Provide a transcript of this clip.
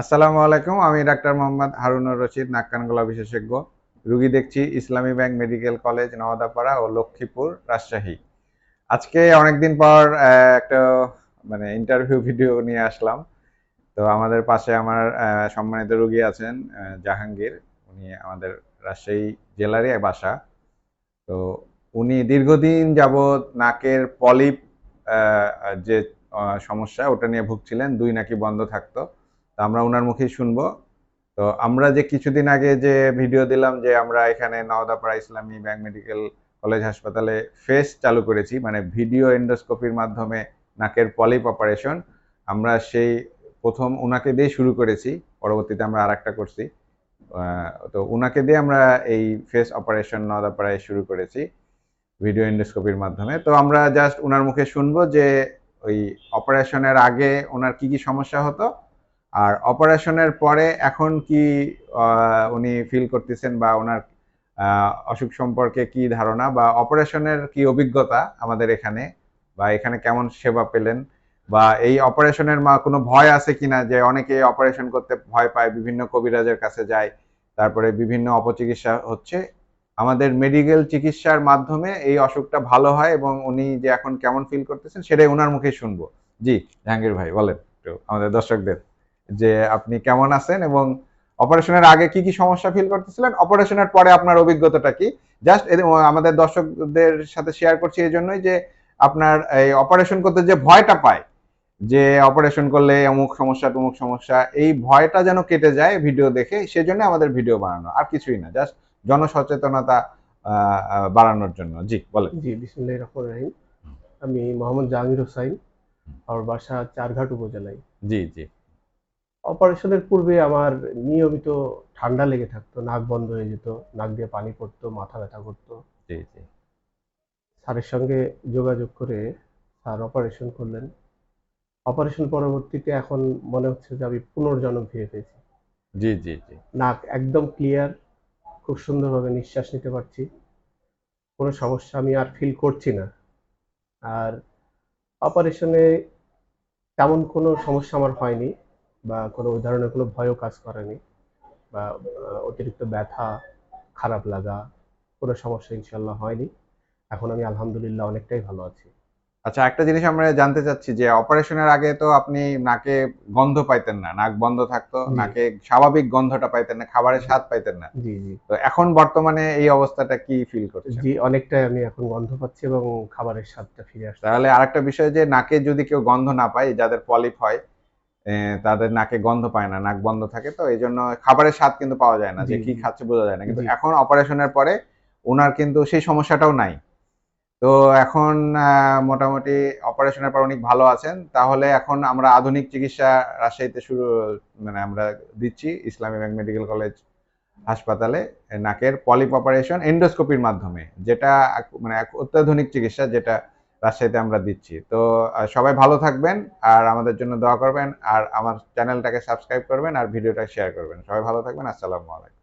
আসসালামু আলাইকুম, আমি ডাক্তার মোহাম্মদ হারুনুর রশিদ নাক কান বিশেষজ্ঞ। রুগী দেখছি Islami bank medical college, Nawdapara ও লক্ষ্মীপুর, রাজশাহী। আজকে অনেকদিন পর একটা মানে ইন্টারভিউ ভিডিও নিয়ে আসলাম। তো আমাদের পাশে আমার সম্মানিত রুগী আছেন জাহাঙ্গীর। উনি আমাদের রাজশাহী জেলারই বাসা। তো উনি দীর্ঘদিন যাবৎ নাকের পলিপ যে সমস্যা, ওটা নিয়ে ভুগছিলেন, দুই নাকি বন্ধ থাকতো। তো আমরা ওনার মুখেই শুনব। তো আমরা যে কিছুদিন আগে যে ভিডিও দিলাম যে আমরা এখানে Naodapara Islami bank medical college হাসপাতালে ফেস চালু করেছি মানে ভিডিও এন্ডোস্কোপির মাধ্যমে নাকের পলিপ অপারেশন, আমরা সেই প্রথম ওনাকে দিয়ে শুরু করেছি, পরবর্তীতে আমরা আর একটা করছি তো ওনাকে দিয়ে আমরা এই ফেস অপারেশন নওদাপাড়ায় শুরু করেছি, ভিডিও এন্ডোস্কোপির মাধ্যমে। তো আমরা জাস্ট ওনার মুখে শুনব যে ওই অপারেশনের আগে ওনার কি কি সমস্যা হতো আর অপারেশনের পরে এখন কি উনি ফিল করতেছেন বা ওনার অসুখ সম্পর্কে কি ধারণা বা অপারেশনের কি অভিজ্ঞতা আমাদের এখানে বা এখানে কেমন সেবা পেলেন বা এই অপারেশনের মা কোনো ভয় আছে কিনা যে অনেকে অপারেশন করতে ভয় পায়, বিভিন্ন কবিরাজের কাছে যায়, তারপরে বিভিন্ন অপচিকিৎসা হচ্ছে। আমাদের মেডিকেল চিকিৎসার মাধ্যমে এই অসুখটা ভালো হয় এবং উনি যে এখন কেমন ফিল করতেছেন সেটাই ওনার মুখে শুনব। জি, জাহাঙ্গীর ভাই, বলেন আমাদের দর্শকদের। যে আপনি কেমন আছেন এবং অপারেশনের আগে কি কি সমস্যা ফিল করতেছিলেন? অপারেশনের পরে আপনার অভিজ্ঞতাটা কি? জাস্ট আমাদের দর্শকদের সাথে শেয়ার করছি এই জন্যই যে আপনার এই অপারেশন করতে যে ভয়টা পায় যে অপারেশন করলে অমুক সমস্যা তমুক সমস্যা এই ভয়টা যেন কেটে যায় ভিডিও দেখে সেজন্য আমাদের ভিডিও বানানো। আর কিছুই না জাস্ট জনসচেতনতা বাড়ানোর জন্য। জি বলেন। জি বিসমুল্লাহ রহমান রাহিম। আমি মোহাম্মদ জাহাঙ্গীর হোসাইন আমার বাসা চারঘাট উপজেলায়। জি জি। অপারেশনের পূর্বে আমার নিয়মিত ঠান্ডা লেগে থাকতো নাক বন্ধ হয়ে যেত নাক দিয়ে পানি পড়তো মাথা ব্যথা করতো। জি জি। স্যারের সঙ্গে যোগাযোগ করে স্যার অপারেশন করলেন। অপারেশন পরবর্তীতে এখন মনে হচ্ছে যে আমি পুনর্জন্ম ফিরে পেয়েছি। জি জি জি। নাক একদম ক্লিয়ার খুব সুন্দরভাবে নিঃশ্বাস নিতে পারছি। কোনো সমস্যা আমি আর ফিল করছি না। আর অপারেশনে তেমন কোনো সমস্যা আমার হয়নি। বা কোনো ওই ধরনের কোনো ভয়ও কাজ করেনি বা অতিরিক্ত ব্যথা খারাপ লাগা কোনো সমস্যা ইনশাল্লাহ হয়নি। এখন আমি আলহামদুলিল্লাহ অনেকটাই ভালো আছি। আচ্ছা একটা জিনিস আমরা জানতে চাচ্ছি যে অপারেশনের আগে তো আপনি নাকে গন্ধ পাইতেন না নাক বন্ধ থাকতো নাকে স্বাভাবিক গন্ধটা পাইতেন না খাবারের স্বাদ পাইতেন না। জি জি। তো এখন বর্তমানে এই অবস্থাটা কি ফিল করছেন? জি অনেকটাই আমি এখন গন্ধ পাচ্ছি এবং খাবারের স্বাদটা ফিরে আসছে। তাহলে আরেকটা বিষয় যে নাকে যদি কেউ গন্ধ না পায় যাদের পলিপ হয় তাদের নাকে গন্ধ পায় না নাক বন্ধ থাকে তো এই জন্য খাবারের স্বাদ কিন্তু পাওয়া যায় না যে কি খাচ্ছে বোঝা যায় না। কিন্তু এখন অপারেশনের পরে ওনার কিন্তু সেই সমস্যাটাও নাই। তো এখন মোটামুটি অপারেশনের পর অনেক ভালো আছেন। তাহলে এখন আমরা আধুনিক চিকিৎসা রাজশাহীতে শুরু মানে আমরা দিচ্ছি ইসলামী ব্যাংক মেডিকেল কলেজ হাসপাতালে নাকের পলিপ অপারেশন এন্ডোস্কোপির মাধ্যমে যেটা মানে অত্যাধুনিক চিকিৎসা যেটা রাজশাহীতে আমরা দিচ্ছি। তো সবাই ভালো থাকবেন আর আমাদের জন্য দোয়া করবেন আর আমার চ্যানেলটাকে সাবস্ক্রাইব করবেন আর ভিডিওটা শেয়ার করবেন। সবাই ভালো থাকবেন। আসসালামু আলাইকুম।